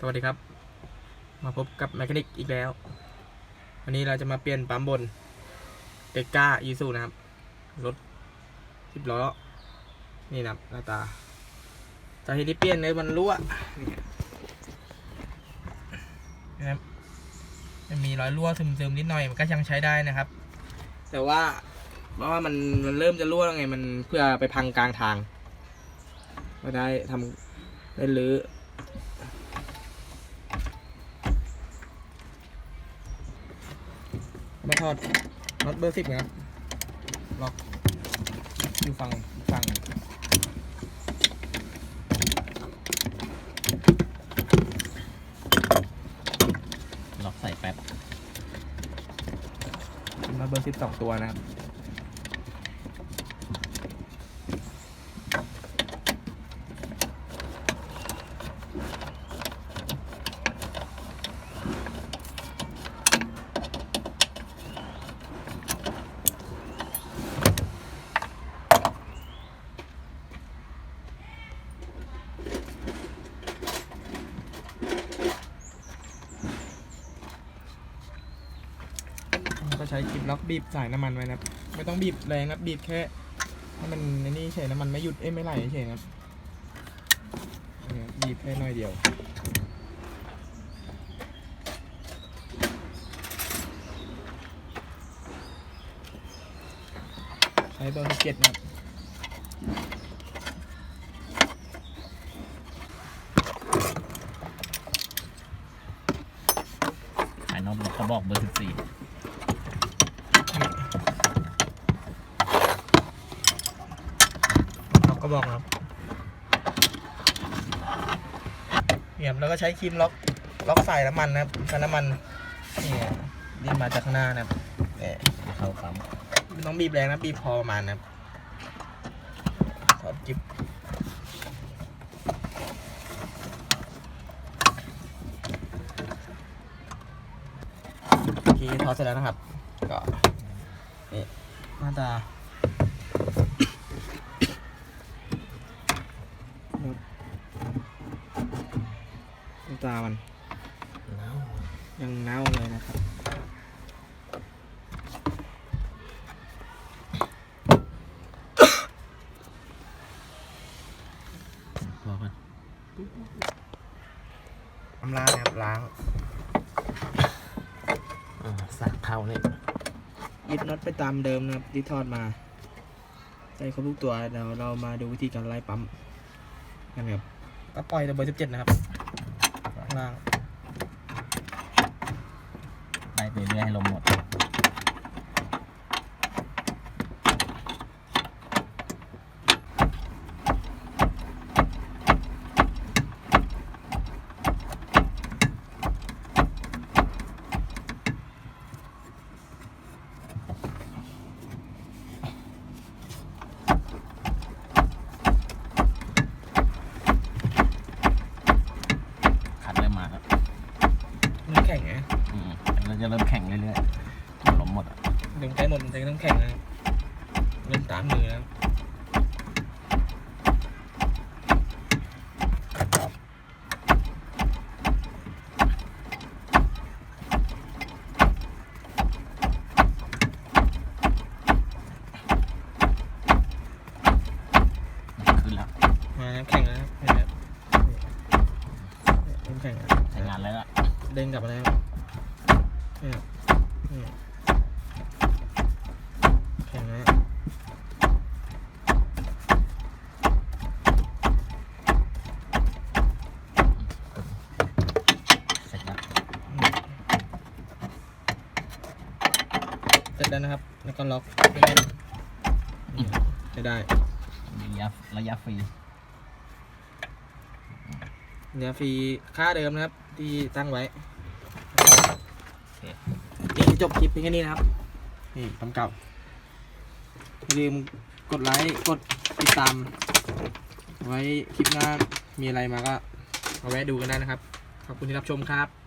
สวัสดีครับ มาพบกับแมคานิกอีกแล้ว วันนี้เราจะมาเปลี่ยนปั๊มบนเด็กก้าอีซูนะครับ รถสิบล้อ นี่นะครับหน้าตาสาเหตุที่เปลี่ยนเลยมันรั่วนี่นะครับมันมีรอยรั่วซึมๆนิดหน่อยมันก็ยังใช้ได้นะครับ แต่ว่าเพราะว่ามันมันเริ่มจะรั่วแล้วไง มันเพื่อไปพังกลางทาง ก็ได้ทำได้รื้อ มาทอดน็อตเบอร์สิบนะครับ ล็อกอยู่ฝั่งอีกฝั่งหนึ่งล็อกใส่แป๊บน็อตเบอร์สิบสองตัวนะครับ ก็ ใช้คลิปล็อกบีบสายน้ำมันไว้นะครับ ไม่ต้องบีบแรงนะบีบแค่ให้มันในนี่เฉยน้ำมันไม่หยุดเอ้ยไม่ไหลเฉยนะบีบแค่น่อยเดียวใช้เบอร์สิบเจ็ดนะครับขายน็อตกระบอกเบอร์สิบสี่็บอกครับเหยียบแล้วก็ใช้ครีมล็อกล็อกสายน้ำมันนะครับน้ำมันนี่ดิ้นมาจากข้างหน้านะครับเนี่ยเข้าปั๊มต้องบีบแรงนะบีบพอประมาณนะครับถอดจิ๊บโอเคถอเสร็จแล้วนะครับ ก็นี่หน้าตา หน้า ตามันยังเน่าเลยนะครับ พอกันน้ำล้างนะครับล้างสักเท้านี่ยึดน็อตไปตามเดิมนะครับที่ทอดมาใส่ครบทุกตัวเดี๋ยวเรามาดูวิธีการไล่ปั๊มกันครับก็ปล่อยแต่เบอร์สิบเจ็ดนะครับ ข้างล่างไล่ไปเรื่อยให้ลมหมดขัดเริ่มมาแล้ว น้ำแข็งไง อืมเรา จะเริ่มแข็งเรื่อยๆลมหมดอะดึงใกล้หมดมันจะน้ำแข็งนะเริ่มตามมือนะครับขึ้นแล้วมาน้ำแข็งแล้วนะครับเห็นไหมน้ำแข็งแล้วใช้งานแล้วอะเด้งกลับมาแล้ว นี่ครับนี่แข็งนะเสร็จแล้วเสร็จแล้วนะครับ แล้วก็ล็อกให้แน่นนี่จะได้ระยะระยะฟรีเนื้อฟรีค่าเดิมนะครับ ที่ตั้งไว้ โอเคนี่จบคลิปเพียงแค่นี้นะครับ นี่คำเก่าอย่าลืมกดไลค์ กดติดตาม ไว้คลิปหน้ามีอะไรมาก็มาแวะดูกันได้นะครับ ขอบคุณที่รับชมครับ